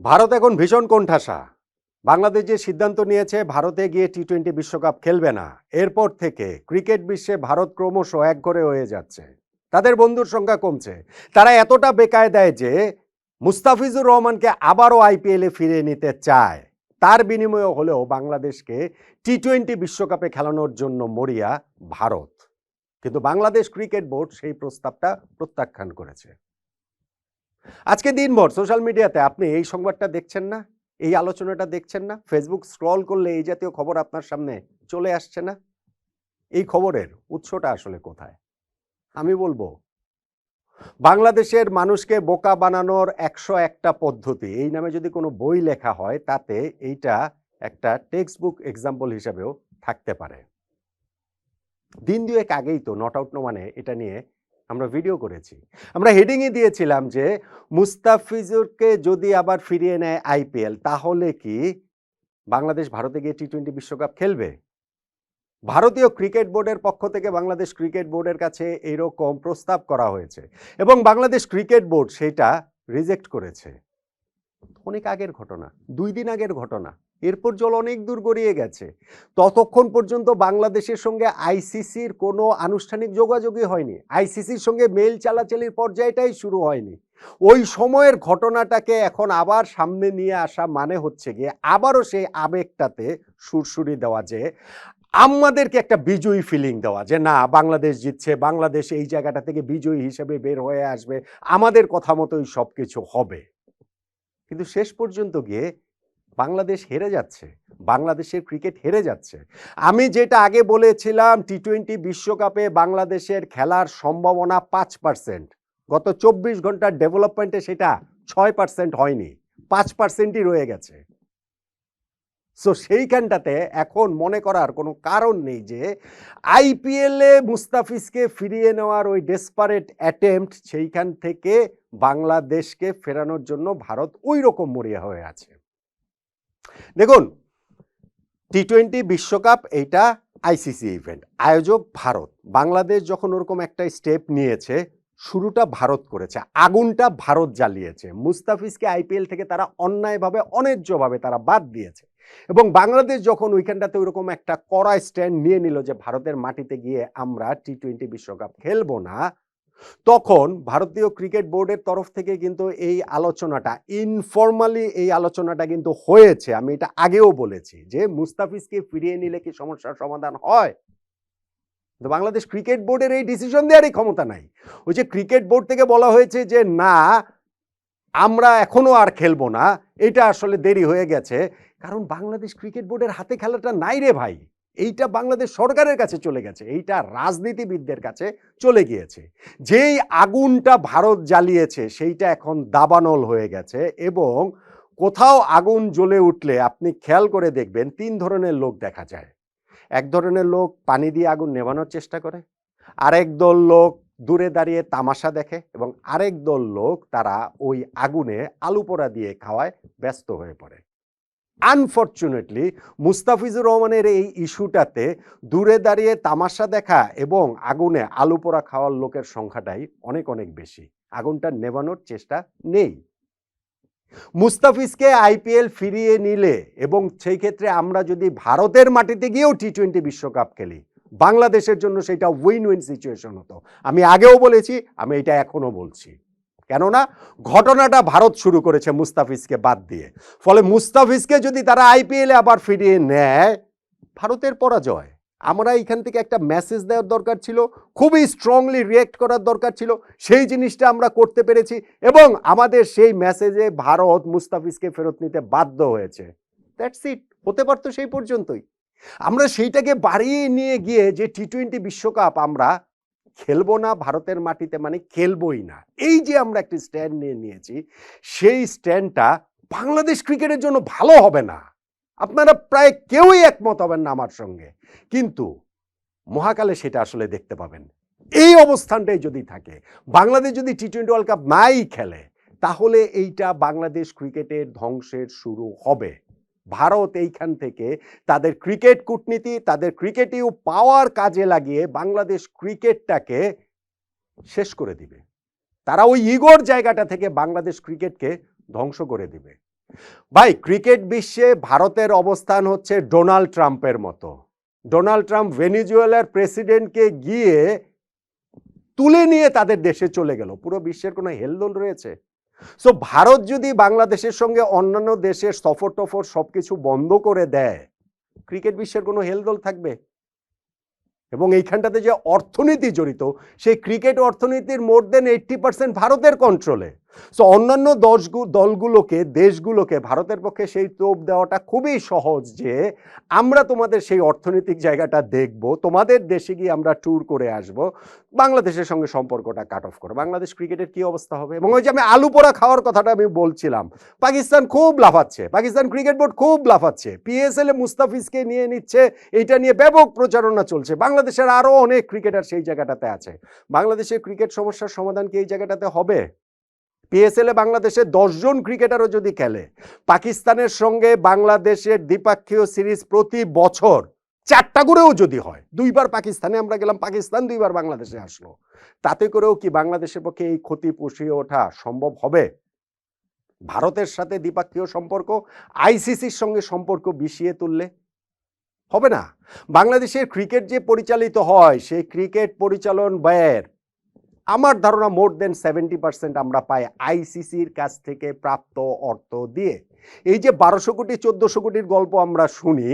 ভারত এখন ভীষণ কোণঠাসা। বাংলাদেশ যে সিদ্ধান্ত নিয়েছে, ভারতে গিয়ে টি টোয়েন্টি বিশ্বকাপ খেলবে না। এরপর থেকে ক্রিকেট বিশ্বে ভারত ক্রমশ একঘরে হয়ে যাচ্ছে। তাদের বন্ধুর সংখ্যা কমছে। তারা এতটা বেকায় দেয় যে মুস্তাফিজুর রহমানকে আবারও আইপিএলে ফিরিয়ে নিতে চায়। তার বিনিময়ে হলেও বাংলাদেশকে টি টোয়েন্টি বিশ্বকাপে খেলানোর জন্য মরিয়া ভারত। কিন্তু বাংলাদেশ ক্রিকেট বোর্ড সেই প্রস্তাবটা প্রত্যাখ্যান করেছে। আজকে দিনভর সোশ্যাল মিডিয়াতে আপনি এই সংবাদটা দেখছেন না? এই আলোচনাটা দেখছেন না? ফেসবুক স্ক্রল করলে এই জাতীয় খবর আপনার সামনে চলে আসছে না? এই খবরের উৎসটা আসলে কোথায়? আমি বলব, বাংলাদেশের মানুষকে বোকা বানানোর একশো একটা পদ্ধতি, এই নামে যদি কোনো বই লেখা হয়, তাতে এইটা একটা টেক্সট বুক এক্সাম্পল হিসাবেও থাকতে পারে। দিন দুয়েক আগেই তো নট আউট নো মানে এটা নিয়ে আমরা ভিডিও করেছি। আমরা হেডিংই দিয়েছিলাম যে মুস্তাফিজুরকে যদি আবার ফিরিয়ে নেয় আইপিএল তাহলে কি বাংলাদেশ ভারতে গিয়ে টি টোয়েন্টি বিশ্বকাপ খেলবে? ভারতীয় ক্রিকেট বোর্ডের পক্ষ থেকে বাংলাদেশ ক্রিকেট বোর্ডের কাছে এরকম প্রস্তাব করা হয়েছে এবং বাংলাদেশ ক্রিকেট বোর্ড সেটা রিজেক্ট করেছে। অনেক আগের ঘটনা, দুই দিন আগের ঘটনা। এরপর জল অনেক দূর গড়িয়ে গেছে। ততক্ষণ পর্যন্ত বাংলাদেশের সঙ্গে আইসিসির কোনো আনুষ্ঠানিক যোগাযোগই হয়নি। আইসিসির সঙ্গে মেল চালাচালির পর্যায়টাই শুরু হয়নি। ওই সময়ের ঘটনাটাকে এখন আবার সামনে নিয়ে আসা মানে হচ্ছে গিয়ে আবারও সেই আবেগটাতে সুরসুরি দেওয়া যে আমাদেরকে একটা বিজয়ী ফিলিং দেওয়া যে না, বাংলাদেশ জিতছে, বাংলাদেশ এই জায়গাটা থেকে বিজয়ী হিসেবে বের হয়ে আসবে, আমাদের কথা মতোই সব কিছু হবে। কিন্তু শেষ পর্যন্ত গিয়ে বাংলাদেশ হেরে যাচ্ছে, বাংলাদেশের ক্রিকেট হেরে যাচ্ছে। আমি যেটা আগে বলেছিলাম টি টোয়েন্টি বিশ্বকাপে বাংলাদেশের খেলার সম্ভাবনা পাঁচ পার্সেন্ট গত চব্বিশ ঘণ্টার ডেভেলপমেন্টে সেটা ছয় পার্সেন্ট হয়নি, পাঁচ পার্সেন্টই রয়ে গেছে। সো সেইখানটাতে এখন মনে করার কোনো কারণ নেই যে আইপিএলে মুস্তাফিজকে ফিরিয়ে নেওয়ার ওই ডেসপারেট অ্যাটেম্পট সেইখান থেকে বাংলাদেশকে ফেরানোর জন্য ভারত ওই রকম মরিয়া হয়ে আছে। দেখুন টি টোয়েন্টি বিশ্বকাপ এইটা আইসিসি ইভেন্ট আয়োজক ভারত। বাংলাদেশ যখন ওরকম একটা স্টেপ নিয়েছে, শুরুটা ভারত করেছে, আগুনটা ভারত জ্বালিয়েছে। মুস্তাফিজকে আইপিএল থেকে তারা অন্যায়ভাবে, অন্যায্যভাবে তারা বাদ দিয়েছে। এবং বাংলাদেশ যখন ওইখানটাতে ওইরকম একটা কড়া স্ট্যান্ড নিয়ে নিল যে, ভারতের মাটিতে গিয়ে আমরা টি টোয়েন্টি বিশ্বকাপ খেলব না তখন ভারতীয় ক্রিকেট বোর্ডের তরফ থেকে কিন্তু এই আলোচনাটা ইনফর্মালি এই আলোচনাটা কিন্তু হয়েছে। আমি এটা আগেও বলেছি যে মুস্তাফিজকে ফিরিয়ে নিলে কি সমস্যার সমাধান হয়? তো বাংলাদেশ ক্রিকেট বোর্ডের এই ডিসিশন দেওয়ারই ক্ষমতা নাই। ওই যে ক্রিকেট বোর্ড থেকে বলা হয়েছে যে, না, আমরা এখনও আর খেলব না। এটা আসলে দেরি হয়ে গেছে। কারণ বাংলাদেশ ক্রিকেট বোর্ডের হাতে খেলাটা নাই রে ভাই। এইটা বাংলাদেশ সরকারের কাছে চলে গেছে, এইটা রাজনীতিবিদদের কাছে চলে গিয়েছে। যেই আগুনটা ভারত জ্বালিয়েছে, সেইটা এখন দাবানল হয়ে গেছে এবং কোথাও আগুন জ্বলে উঠলে আপনি খেয়াল করে দেখবেন তিন ধরনের লোক দেখা যায়। এক ধরনের লোক পানি দিয়ে আগুন নেভানোর চেষ্টা করে, আরেক দল লোক দূরে দাঁড়িয়ে তামাশা দেখে এবং আরেক দল লোক তারা ওই আগুনে আলু পোড়া দিয়ে খাওয়ায় ব্যস্ত হয়ে পড়ে। আনফর্চুনেটলি মুস্তাফিজুর রহমানের এই ইস্যুটাতে দূরে দাঁড়িয়ে তামাশা দেখা এবং আগুনে আলু পোড়া খাওয়ার লোকের সংখ্যাটাই অনেক অনেক বেশি। আগুনটা নেভানোর চেষ্টা নেই। মুস্তাফিজকে আইপিএল ফিরিয়ে নিলে এবং সেই ক্ষেত্রে আমরা যদি ভারতের মাটিতে গিয়েও টি টোয়েন্টি বিশ্বকাপ খেলি, বাংলাদেশের জন্য সেটা উইন উইন সিচুয়েশন হতো। আমি আগেও বলেছি, আমি এটা এখনও বলছি। কেননা ঘটনাটা ভারত শুরু করেছে মুস্তাফিজকে বাদ দিয়ে। ফলে মুস্তাফিজকে যদি তারা আইপিএলে আবার ফিরিয়ে নেয়, ভারতের পরাজয়। আমরা এখান থেকে একটা মেসেজ দেওয়ার দরকার ছিল, খুবই স্ট্রংলি রিয়েক্ট করার দরকার ছিল, সেই জিনিসটা আমরা করতে পেরেছি এবং আমাদের সেই মেসেজে ভারত মুস্তাফিজকে ফেরত নিতে বাধ্য হয়েছে। দ্যাটস ইট হতে পারতো সেই পর্যন্তই। আমরা সেইটাকে বাড়িয়ে নিয়ে গিয়ে যে টি টোয়েন্টি বিশ্বকাপ আমরা খেলব না, ভারতের মাটিতে মানে খেলবই না। এই যে আমরা একটি স্ট্যান্ড নিয়ে নিয়েছি, সেই স্ট্যান্ডটা বাংলাদেশ ক্রিকেটের জন্য ভালো হবে না। আপনারা প্রায় কেউই একমত হবেন না আমার সঙ্গে। কিন্তু মহাকালে সেটা আসলে দেখতে পাবেন। এই অবস্থানটাই যদি থাকে, বাংলাদেশ যদি টি টোয়েন্টি ওয়ার্ল্ড কাপ নাই খেলে, তাহলে এইটা বাংলাদেশ ক্রিকেটের ধ্বংসের শুরু হবে। ভারত এইখান থেকে তাদের ক্রিকেট কূটনীতি, তাদের ক্রিকেটিভ পাওয়ার কাজে লাগিয়ে বাংলাদেশ ক্রিকেটটাকে শেষ করে দিবে। তারা ওই ইগোর জায়গাটা থেকে বাংলাদেশ ক্রিকেটকে ধ্বংস করে দিবে। ভাই, ক্রিকেট বিশ্বে ভারতের অবস্থান হচ্ছে ডোনাল্ড ট্রাম্পের মতো। ডোনাল্ড ট্রাম্প ভেনিজুয়েলার প্রেসিডেন্টকে গিয়ে তুলে নিয়ে তাদের দেশে চলে গেল। পুরো বিশ্বের কোনো হেলদোল রয়েছে। সো ভারত যদি বাংলাদেশের সঙ্গে অন্যান্য দেশের সফর টফর সব কিছু বন্ধ করে দেয় ক্রিকেট বিশ্বের কোনো হেলদোল থাকবে? এবং এইখানটাতে যে অর্থনীতি জড়িত, সেই ক্রিকেট অর্থনীতির মোর দেন এইট্টি পার্সেন্ট ভারতের কন্ট্রোলে সো অন্যান্য দলগুলোকে, দেশগুলোকে ভারতের পক্ষে সেই তোপ দেওয়াটা খুবই সহজ যে, আমরা তোমাদের সেই অর্থনৈতিক জায়গাটা দেখব, তোমাদের দেশে গিয়ে আমরা ট্যুর করে আসব, বাংলাদেশের সঙ্গে সম্পর্কটা কাট অফ করো। বাংলাদেশ ক্রিকেটের কি অবস্থা হবে? এবং ওই যে আমি আলু পোড়া খাওয়ার কথাটা আমি বলছিলাম, পাকিস্তান খুব লাফাচ্ছে, পাকিস্তান ক্রিকেট বোর্ড খুব লাফাচ্ছে পিএসএল এ মুস্তাফিজকে নিয়ে নিচ্ছে, এইটা নিয়ে ব্যাপক প্রচারণা চলছে, বাংলাদেশের আরও অনেক ক্রিকেটার সেই জায়গাটাতে আছে। বাংলাদেশের ক্রিকেট সমস্যার সমাধান কি এই জায়গাটাতে হবে? পিএসএল এ বাংলাদেশের দশজন ক্রিকেটারও যদি খেলে, পাকিস্তানের সঙ্গে বাংলাদেশের দ্বিপাক্ষীয় সিরিজ প্রতি বছর চারটা করেও যদি হয়, দুইবার পাকিস্তানে আমরা গেলাম, পাকিস্তান দুইবার বাংলাদেশে আসলো, তাতে করেও কি বাংলাদেশের পক্ষে এই ক্ষতি পুষিয়ে ওঠা সম্ভব হবে? ভারতের সাথে দ্বিপাক্ষীয় সম্পর্ক আইসিসির সঙ্গে সম্পর্ক বিষিয়ে তুললে হবে না? বাংলাদেশের ক্রিকেট যে পরিচালিত হয়, সেই ক্রিকেট পরিচালন ব্যয়ের আমার ধারণা মোর দেন সেভেন্টি পার্সেন্ট আমরা পাই আইসিসির কাছ থেকে প্রাপ্ত অর্থ দিয়ে। এই যে বারোশো কোটি, চোদ্দোশো কোটির গল্প আমরা শুনি,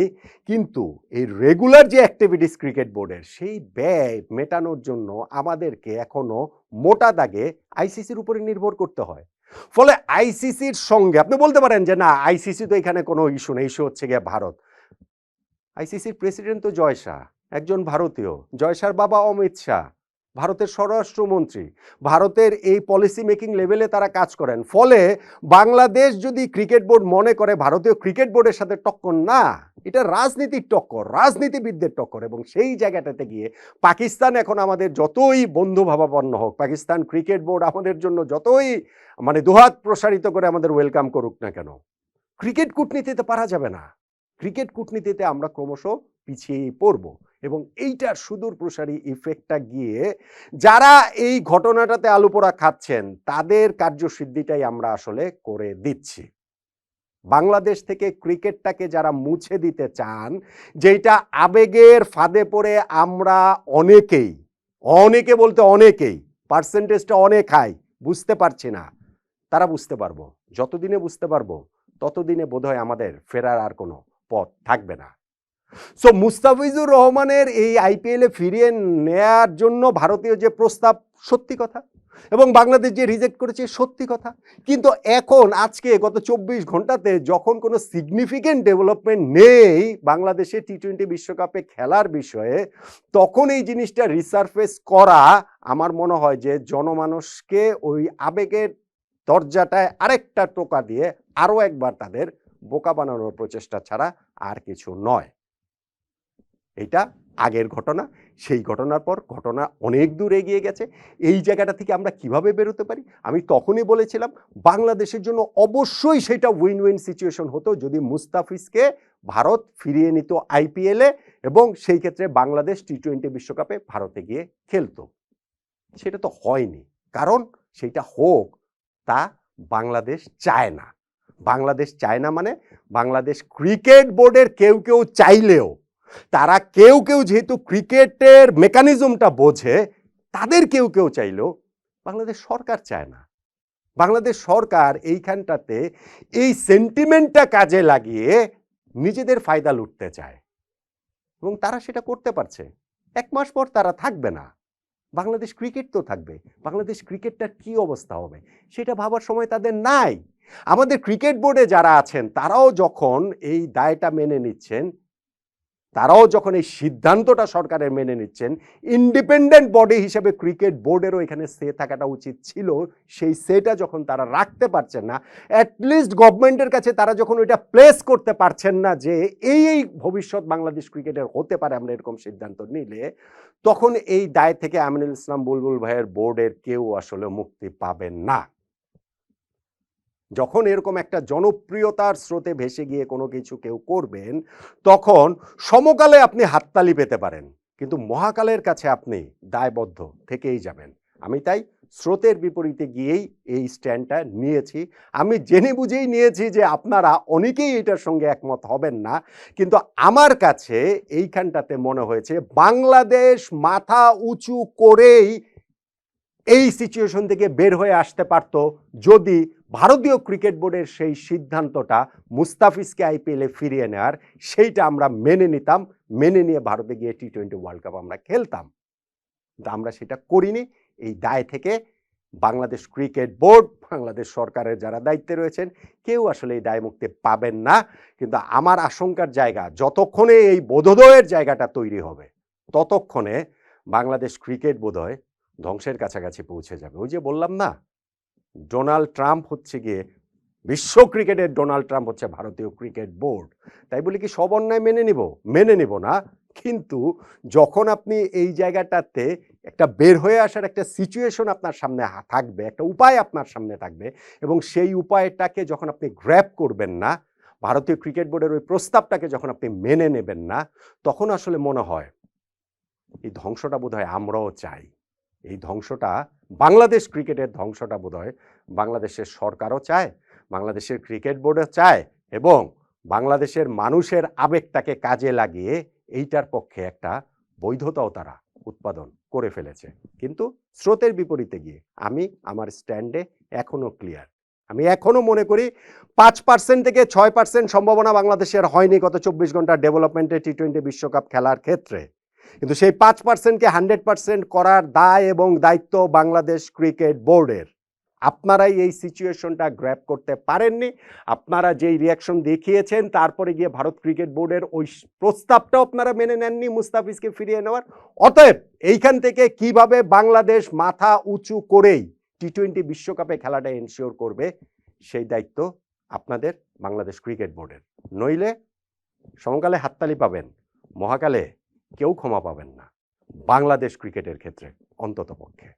কিন্তু এই রেগুলার যে অ্যাক্টিভিটিস ক্রিকেট বোর্ডের সেই ব্যয় মেটানোর জন্য আমাদেরকে এখনও মোটা দাগে আইসিসির উপরে নির্ভর করতে হয়। ফলে আইসিসির সঙ্গে, আপনি বলতে পারেন যে না আইসিসি তো এখানে কোনো ইস্যু নেই, ইস্যু হচ্ছে গিয়ে ভারত। আইসিসির প্রেসিডেন্ট তো জয় শাহ, একজন ভারতীয়। জয় শাহর বাবা অমিত শাহ। ভারতের স্বরাষ্ট্রমন্ত্রী। ভারতের এই পলিসি মেকিং লেভেলে তারা কাজ করেন। ফলে বাংলাদেশ যদি ক্রিকেট বোর্ড মনে করে, ভারতীয় ক্রিকেট বোর্ডের সাথে টক্কর না, এটা রাজনীতির টক্কর, রাজনীতিবিদদের টক্কর এবং সেই জায়গাটাতে গিয়ে পাকিস্তান এখন আমাদের যতই বন্ধু ভাবাপন্ন হোক, পাকিস্তান ক্রিকেট বোর্ড আমাদের জন্য যতই মানে দুহাত প্রসারিত করে আমাদের ওয়েলকাম করুক না কেন ক্রিকেট কূটনীতিতে পারা যাবে না। ক্রিকেট কূটনীতিতে আমরা ক্রমশ পিছিয়ে পড়ব। এবং এইটার সুদূর প্রসারী ইফেক্টটা গিয়ে যারা এই ঘটনাটাতে আলু পোড়া খাচ্ছেন, তাদের কার্যসিদ্ধিটাই আমরা আসলে করে দিচ্ছি। বাংলাদেশ থেকে ক্রিকেটটাকে যারা মুছে দিতে চান যেটা আবেগের ফাঁদে পড়ে আমরা অনেকেই, অনেকে বলতে অনেকেই পার্সেন্টেজটা অনেক হাই বুঝতে পারছি না। তারা বুঝতে পারব, যতদিনে বুঝতে পারব, ততদিনে বোধহয় আমাদের ফেরার আর কোনো পথ থাকবে না। সো মুস্তাফিজুর রহমানের এই আইপিএলে ফিরিয়ে নেয়ার জন্য ভারতীয় যে প্রস্তাব, সত্যি কথা। এবং বাংলাদেশ যে রিজেক্ট করেছে, সত্যি কথা। কিন্তু এখন, আজকে গত চব্বিশ ঘন্টাতে যখন কোনো সিগনিফিকেন্ট ডেভেলপমেন্ট নেই বাংলাদেশে টি টোয়েন্টি বিশ্বকাপে খেলার বিষয়ে, তখন এই জিনিসটা রিসার্ফেস করা আমার মনে হয় যে জনমানুষকে ওই আবেগের দরজাটায় আরেকটা টোকা দিয়ে আরও একবার তাদের বোকা বানানোর প্রচেষ্টা ছাড়া আর কিছু নয়। এটা আগের ঘটনা, সেই ঘটনার পর ঘটনা অনেক দূর এগিয়ে গেছে। এই জায়গাটা থেকে আমরা কীভাবে বেরোতে পারি? আমি তখনই বলেছিলাম, বাংলাদেশের জন্য অবশ্যই সেটা উইন উইন সিচুয়েশন হতো যদি মুস্তাফিজকে ভারত ফিরিয়ে নিত আইপিএলে এবং সেই ক্ষেত্রে বাংলাদেশ টি টোয়েন্টি বিশ্বকাপে ভারতে গিয়ে খেলতো। সেটা তো হয়নি। কারণ সেটা হোক, তা বাংলাদেশ চায় না। বাংলাদেশ চায় না মানে বাংলাদেশ ক্রিকেট বোর্ডের কেউ কেউ চাইলেও তারা কেউ কেউ যেহেতু ক্রিকেটের মেকানিজমটা বোঝে, তাদের কেউ কেউ চাইলেও বাংলাদেশ সরকার চায় না। বাংলাদেশ সরকার এইখানটাতে এই সেন্টিমেন্টটা কাজে লাগিয়ে নিজেদের ফায়দা লুটতে চায় এবং তারা সেটা করতে পারছে। এক মাস পর তারা থাকবে না। বাংলাদেশ ক্রিকেট তো থাকবে। বাংলাদেশ ক্রিকেটটার কি অবস্থা হবে? সেটা ভাবার সময় তাদের নাই। আমাদের ক্রিকেট বোর্ডে যারা আছেন, তারাও যখন এই দায়টা মেনে নিচ্ছেন তারাও যখন এই সিদ্ধান্তটা সরকারের মেনে নিচ্ছেন ইন্ডিপেন্ডেন্ট বডি হিসেবে ক্রিকেট বোর্ডেরও এখানে সে থাকাটা উচিত ছিল। সেই সেটা যখন তারা রাখতে পারছেন না অ্যাটলিস্ট গভর্নমেন্টের কাছে তারা যখন ওইটা প্লেস করতে পারছেন না যে এই এই ভবিষ্যৎ বাংলাদেশ ক্রিকেটের হতে পারে আমরা এরকম সিদ্ধান্ত নিলে, তখন এই দায় থেকে আমিনুল ইসলাম বুলবুল ভাইয়ের বোর্ডের কেউ আসলে মুক্তি পাবেন না। যখন এরকম একটা জনপ্রিয়তার স্রোতে ভেসে গিয়ে কোনো কিছু কেউ করবেন, তখন সমকালে আপনি হাততালি পেতে পারেন। কিন্তু মহাকালের কাছে আপনি দায়বদ্ধ থেকেই যাবেন। আমি তাই স্রোতের বিপরীতে গিয়েই এই স্ট্যান্ডটা নিয়েছি। আমি জেনে বুঝেই নিয়েছি যে আপনারা অনেকেই এটার সঙ্গে একমত হবেন না। কিন্তু আমার কাছে এইখানটাতে মনে হয়েছে, বাংলাদেশ মাথা উঁচু করেই এই সিচুয়েশন থেকে বের হয়ে আসতে পারত যদি ভারতীয় ক্রিকেট বোর্ডের সেই সিদ্ধান্তটা মুস্তাফিজকে আইপিএলে ফিরিয়ে নেওয়ার সেইটা আমরা মেনে নিতাম, মেনে নিয়ে ভারতে গিয়ে টি টোয়েন্টি ওয়ার্ল্ড কাপ আমরা খেলতাম। কিন্তু আমরা সেটা করিনি। এই দায় থেকে বাংলাদেশ ক্রিকেট বোর্ড, বাংলাদেশ সরকারের যারা দায়িত্বে রয়েছেন, কেউ আসলে এই দায় মুক্তি পাবেন না। কিন্তু আমার আশঙ্কার জায়গা, যতক্ষণে এই বোধোদয়ের জায়গাটা তৈরি হবে, ততক্ষণে বাংলাদেশ ক্রিকেট বোধহয় ধ্বংসের কাছাকাছি পৌঁছে যাবে। ওই যে বললাম না ডোনাল্ড ট্রাম্প হচ্ছে গিয়ে বিশ্ব ক্রিকেটের ডোনাল্ড ট্রাম্প হচ্ছে ভারতীয় ক্রিকেট বোর্ড। তাই বলে কি, সব অন্যায় মেনে নিব? মেনে নিব না। কিন্তু যখন আপনি এই জায়গাটাতে একটা বের হয়ে আসার একটা সিচুয়েশন আপনার সামনে থাকবে, একটা উপায় আপনার সামনে থাকবে এবং সেই উপায়টাকে যখন আপনি গ্র্যাপ করবেন না, ভারতীয় ক্রিকেট বোর্ডের ওই প্রস্তাবটাকে যখন আপনি মেনে নেবেন না, তখন আসলে মনে হয়, এই ধ্বংসটা বোধহয় আমরাও চাই। এই ধ্বংসটা বাংলাদেশ ক্রিকেটের ধ্বংসটা বোধহয় বাংলাদেশের সরকারও চায়, বাংলাদেশের ক্রিকেট বোর্ডও চায় এবং বাংলাদেশের মানুষের আবেগটাকে কাজে লাগিয়ে এইটার পক্ষে একটা বৈধতাও তারা উৎপাদন করে ফেলেছে। কিন্তু স্রোতের বিপরীতে গিয়ে আমি আমার স্ট্যান্ডে এখনও ক্লিয়ার। আমি এখনও মনে করি পাঁচ পার্সেন্ট থেকে ছয় পার্সেন্ট সম্ভাবনা বাংলাদেশের হয়নি গত চব্বিশ ঘণ্টার ডেভেলপমেন্টে টি টোয়েন্টি বিশ্বকাপ খেলার ক্ষেত্রে। কিন্তু সেই পাঁচ পার্সেন্টকে হান্ড্রেড পার্সেন্ট করার দায় এবং দায়িত্ব বাংলাদেশ ক্রিকেট বোর্ডের। আপনারাই এই সিচুয়েশনটা গ্র্যাপ করতে পারেননি। আপনারা যেই রিয়াকশন দেখিয়েছেন, তারপরে গিয়ে ভারত ক্রিকেট বোর্ডের ওই প্রস্তাবটাও আপনারা মেনে নেননি মুস্তাফিজকে ফিরিয়ে নেওয়ার। অতএব এইখান থেকে কীভাবে বাংলাদেশ মাথা উঁচু করেই টি টোয়েন্টি বিশ্বকাপে খেলাটা এনশিওর করবে, সেই দায়িত্ব আপনাদের বাংলাদেশ ক্রিকেট বোর্ডের। নইলে সমকালে হাততালি পাবেন, মহাকালে কেউ ক্ষমা পাবেন না। বাংলাদেশ ক্রিকেটের ক্ষেত্রে অন্তত পক্ষে